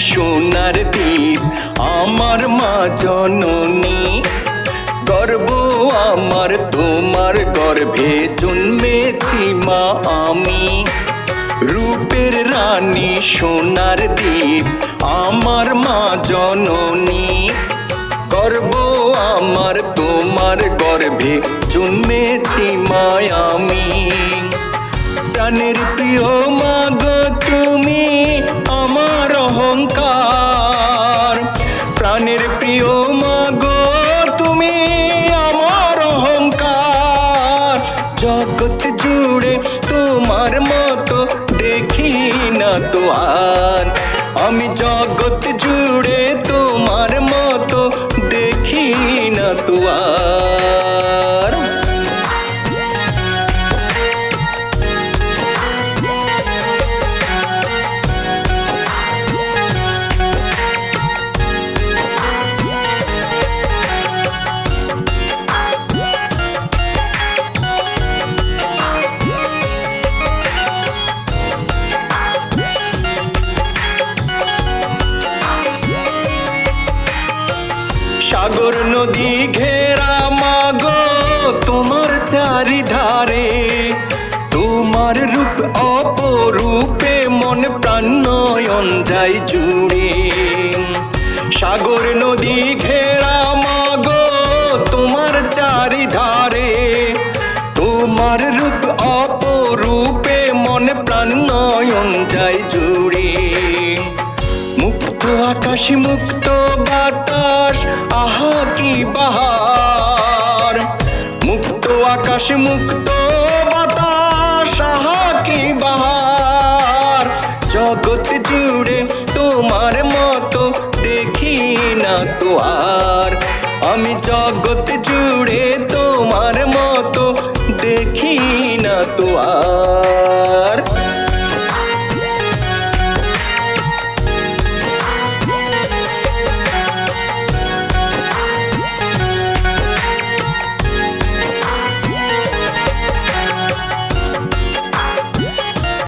সোনার দ্বীপ, আমার মা জননী। গর্ব আমার, তোমার গর্ভে জন্মেছি মা আমি। রূপের রানী সোনার দ্বীপ, আমার মা জননী। গর্ব আমার, তোমার গর্ভে জন্মেছি মায়ামি। প্রাণের প্রিয় তো আর আমি জগৎ জুড়ে তোমার মতো দেখি না তো আর সাগর নদী ঘেরা মাগো তোমার চারিধারে। তোমার রূপ অপরূপে মন প্রাণ নয়ন যায় জুড়ে। সাগর নদী ঘেরা আকাশ মুক্ত বাতাস, আহা কি বাহার। মুক্ত আকাশ মুক্ত বাতাস, আহা কি বাহার। জগৎ জুড়ে তোমার মতো দেখি না তো আর। আমি জগৎ জুড়ে তোমার মতো দেখি না তো আর।